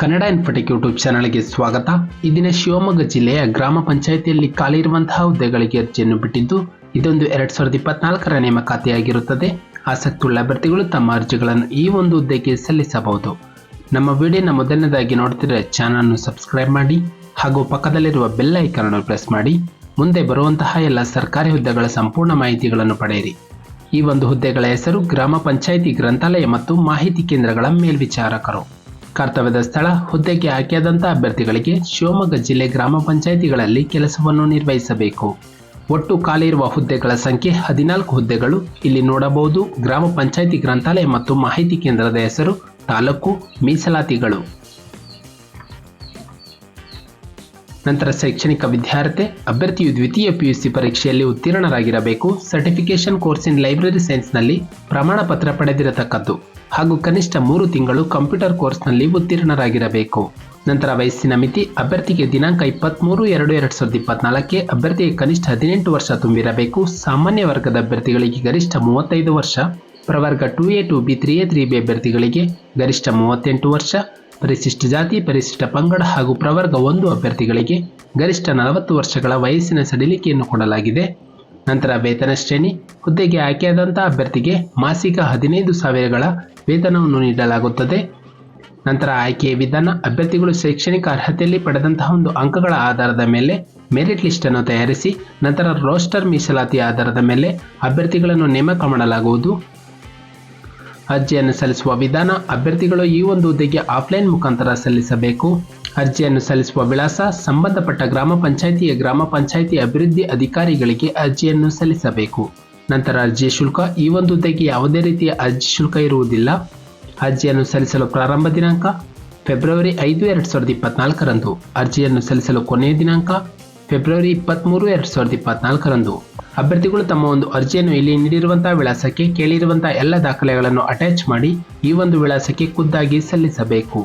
Kannada Infotech YouTube ಚಾನಲ್ಗೆ ಸ್ವಾಗತ. ಇದಿನ ಶಿವಮೊಗ್ಗ ಜಿಲ್ಲೆಯ ಗ್ರಾಮ ಪಂಚಾಯಿತಿಯಲ್ಲಿ ಖಾಲಿ ಇರುವಂತಹ ಹುದ್ದೆಗಳಿಗೆ ಅರ್ಜಿಯನ್ನು ಬಿಟ್ಟಿದ್ದು, ಇದೊಂದು ಎರಡ್ ಸಾವಿರದ ಇಪ್ಪತ್ನಾಲ್ಕರ ನೇಮಕಾತಿಯಾಗಿರುತ್ತದೆ. ಆಸಕ್ತಿಯುಳ್ಳ ಅಭ್ಯರ್ಥಿಗಳು ತಮ್ಮ ಅರ್ಜಿಗಳನ್ನು ಈ ಒಂದು ಹುದ್ದೆಗೆ ಸಲ್ಲಿಸಬಹುದು. ನಮ್ಮ ವಿಡಿಯೋನ ಮೊದಲನೇದಾಗಿ ನೋಡ್ತಿದ್ರೆ ಚಾನಲ್ನ ಸಬ್ಸ್ಕ್ರೈಬ್ ಮಾಡಿ, ಹಾಗೂ ಪಕ್ಕದಲ್ಲಿರುವ ಬೆಲ್ ಐಕಾನ್ ಪ್ರೆಸ್ ಮಾಡಿ, ಮುಂದೆ ಬರುವಂತಹ ಎಲ್ಲ ಸರ್ಕಾರಿ ಹುದ್ದೆಗಳ ಸಂಪೂರ್ಣ ಮಾಹಿತಿಗಳನ್ನು ಪಡೆಯಿರಿ. ಈ ಒಂದು ಹುದ್ದೆಗಳ ಹೆಸರು ಗ್ರಾಮ ಪಂಚಾಯಿತಿ ಗ್ರಂಥಾಲಯ ಮತ್ತು ಮಾಹಿತಿ ಕೇಂದ್ರಗಳ ಮೇಲ್ವಿಚಾರಕರು. ಕರ್ತವ್ಯದ ಸ್ಥಳ, ಹುದ್ದೆಗೆ ಆಯ್ಕೆಯಾದಂಥ ಅಭ್ಯರ್ಥಿಗಳಿಗೆ ಶಿವಮೊಗ್ಗ ಜಿಲ್ಲೆ ಗ್ರಾಮ ಪಂಚಾಯಿತಿಗಳಲ್ಲಿ ಕೆಲಸವನ್ನು ನಿರ್ವಹಿಸಬೇಕು. ಒಟ್ಟು ಖಾಲಿ ಇರುವ ಹುದ್ದೆಗಳ ಸಂಖ್ಯೆ ಹದಿನಾಲ್ಕು ಹುದ್ದೆಗಳು. ಇಲ್ಲಿ ನೋಡಬಹುದು ಗ್ರಾಮ ಪಂಚಾಯಿತಿ ಗ್ರಂಥಾಲಯ ಮತ್ತು ಮಾಹಿತಿ ಕೇಂದ್ರದ ಹೆಸರು, ತಾಲೂಕು, ಮೀಸಲಾತಿಗಳು. ನಂತರ ಶೈಕ್ಷಣಿಕ ವಿದ್ಯಾರ್ಥಿ ಅಭ್ಯರ್ಥಿಯು ದ್ವಿತೀಯ ಪಿಯುಸಿ ಪರೀಕ್ಷೆಯಲ್ಲಿ ಉತ್ತೀರ್ಣರಾಗಿರಬೇಕು. ಸರ್ಟಿಫಿಕೇಶನ್ ಕೋರ್ಸ್ ಇನ್ ಲೈಬ್ರರಿ ಸೈನ್ಸ್ನಲ್ಲಿ ಪ್ರಮಾಣ ಪತ್ರ ಪಡೆದಿರತಕ್ಕದ್ದು. ಹಾಗೂ ಕನಿಷ್ಠ ಮೂರು ತಿಂಗಳು ಕಂಪ್ಯೂಟರ್ ಕೋರ್ಸ್ನಲ್ಲಿ ಉತ್ತೀರ್ಣರಾಗಿರಬೇಕು. ನಂತರ ವಯಸ್ಸಿನ ಮಿತಿ ಅಭ್ಯರ್ಥಿಗೆ ದಿನಾಂಕ ಇಪ್ಪತ್ತ್ಮೂರು ಎರಡು ಎರಡು ಸಾವಿರದ ಇಪ್ಪತ್ನಾಲ್ಕಕ್ಕೆ ಅಭ್ಯರ್ಥಿಗೆ ಕನಿಷ್ಠ ಹದಿನೆಂಟು ವರ್ಷ ತುಂಬಿರಬೇಕು. ಸಾಮಾನ್ಯ ವರ್ಗದ ಅಭ್ಯರ್ಥಿಗಳಿಗೆ ಗರಿಷ್ಠ ಮೂವತ್ತೈದು ವರ್ಷ, ಪ್ರವರ್ಗ two A two B three A three B ಅಭ್ಯರ್ಥಿಗಳಿಗೆ ಗರಿಷ್ಠ ಮೂವತ್ತೆಂಟು ವರ್ಷ, ಪರಿಶಿಷ್ಟ ಜಾತಿ, ಪರಿಶಿಷ್ಟ ಪಂಗಡ ಹಾಗೂ ಪ್ರವರ್ಗ ಒಂದು ಅಭ್ಯರ್ಥಿಗಳಿಗೆ ಗರಿಷ್ಠ ನಲವತ್ತು ವರ್ಷಗಳ ವಯಸ್ಸಿನ ಸಡಿಲಿಕೆಯನ್ನು ಕೊಡಲಾಗಿದೆ. ನಂತರ ವೇತನ ಶ್ರೇಣಿ, ಹುದ್ದೆಗೆ ಆಯ್ಕೆಯಾದಂಥ ಅಭ್ಯರ್ಥಿಗೆ ಮಾಸಿಕ ಹದಿನೈದು ಸಾವಿರಗಳ ವೇತನವನ್ನು ನೀಡಲಾಗುತ್ತದೆ. ನಂತರ ಆಯ್ಕೆಯ ವಿಧಾನ, ಅಭ್ಯರ್ಥಿಗಳು ಶೈಕ್ಷಣಿಕ ಅರ್ಹತೆಯಲ್ಲಿ ಪಡೆದಂತಹ ಒಂದು ಅಂಕಗಳ ಆಧಾರದ ಮೇಲೆ ಮೆರಿಟ್ ಲಿಸ್ಟ್ ಅನ್ನು ತಯಾರಿಸಿ, ನಂತರ ರೋಸ್ಟರ್ ಮೀಸಲಾತಿ ಆಧಾರದ ಮೇಲೆ ಅಭ್ಯರ್ಥಿಗಳನ್ನು ನೇಮಕ ಮಾಡಲಾಗುವುದು. ಅರ್ಜಿಯನ್ನು ಸಲ್ಲಿಸುವ ವಿಧಾನ, ಅಭ್ಯರ್ಥಿಗಳು ಈ ಒಂದು ಹುದ್ದೆಗೆ ಆಫ್ಲೈನ್ ಮುಖಾಂತರ ಸಲ್ಲಿಸಬೇಕು. ಅರ್ಜಿಯನ್ನು ಸಲ್ಲಿಸುವ ವಿಳಾಸ, ಸಂಬಂಧಪಟ್ಟ ಗ್ರಾಮ ಪಂಚಾಯಿತಿಯ ಗ್ರಾಮ ಪಂಚಾಯಿತಿ ಅಭಿವೃದ್ಧಿ ಅಧಿಕಾರಿಗಳಿಗೆ ಅರ್ಜಿಯನ್ನು ಸಲ್ಲಿಸಬೇಕು. ನಂತರ ಅರ್ಜಿ ಶುಲ್ಕ. ಈ ಒಂದು ಹುದ್ದೆಗೆ ಯಾವುದೇ ರೀತಿಯ ಅರ್ಜಿ ಶುಲ್ಕ ಇರುವುದಿಲ್ಲ. ಅರ್ಜಿಯನ್ನು ಸಲ್ಲಿಸಲು ಪ್ರಾರಂಭ ದಿನಾಂಕ ಫೆಬ್ರವರಿ ಐದು, ಎರಡು ಸಾವಿರದ ಇಪ್ಪತ್ನಾಲ್ಕರಂದು. ಅರ್ಜಿಯನ್ನು ಸಲ್ಲಿಸಲು ಕೊನೆಯ ದಿನಾಂಕ ಫೆಬ್ರವರಿ ಇಪ್ಪತ್ತ್ಮೂರು ಎರಡು ಸಾವಿರದ ಇಪ್ಪತ್ನಾಲ್ಕರಂದು. ಅಭ್ಯರ್ಥಿಗಳು ತಮ್ಮ ಒಂದು ಅರ್ಜಿಯನ್ನು ಇಲ್ಲಿ ನೀಡಿರುವಂತಹ ವಿಳಾಸಕ್ಕೆ ಕೇಳಿರುವಂತಹ ಎಲ್ಲ ದಾಖಲೆಗಳನ್ನು ಅಟ್ಯಾಚ್ ಮಾಡಿ ಈ ಒಂದು ವಿಳಾಸಕ್ಕೆ ಖುದ್ದಾಗಿ ಸಲ್ಲಿಸಬೇಕು.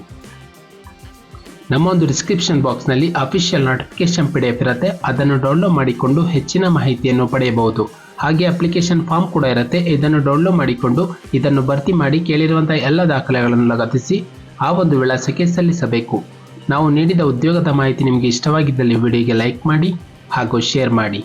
ನಮ್ಮ ಒಂದು ಡಿಸ್ಕ್ರಿಪ್ಷನ್ ಬಾಕ್ಸ್ನಲ್ಲಿ official notification P D F ಇರುತ್ತೆ. ಅದನ್ನು ಡೌನ್ಲೋಡ್ ಮಾಡಿಕೊಂಡು ಹೆಚ್ಚಿನ ಮಾಹಿತಿಯನ್ನು ಪಡೆಯಬಹುದು. ಹಾಗೆ ಅಪ್ಲಿಕೇಶನ್ ಫಾರ್ಮ್ ಕೂಡ ಇರುತ್ತೆ. ಇದನ್ನು ಡೌನ್ಲೋಡ್ ಮಾಡಿಕೊಂಡು ಇದನ್ನು ಭರ್ತಿ ಮಾಡಿ ಕೇಳಿರುವಂತಹ ಎಲ್ಲ ದಾಖಲೆಗಳನ್ನು ಲಗತ್ತಿಸಿ ಆ ಒಂದು ವಿಳಾಸಕ್ಕೆ ಸಲ್ಲಿಸಬೇಕು. ನಾವು ನೀಡಿದ ಉದ್ಯೋಗದ ಮಾಹಿತಿ ನಿಮಗೆ ಇಷ್ಟವಾಗಿದ್ದಲ್ಲಿ ವಿಡಿಯೋಗೆ ಲೈಕ್ ಮಾಡಿ ಹಾಗೂ ಶೇರ್ ಮಾಡಿ.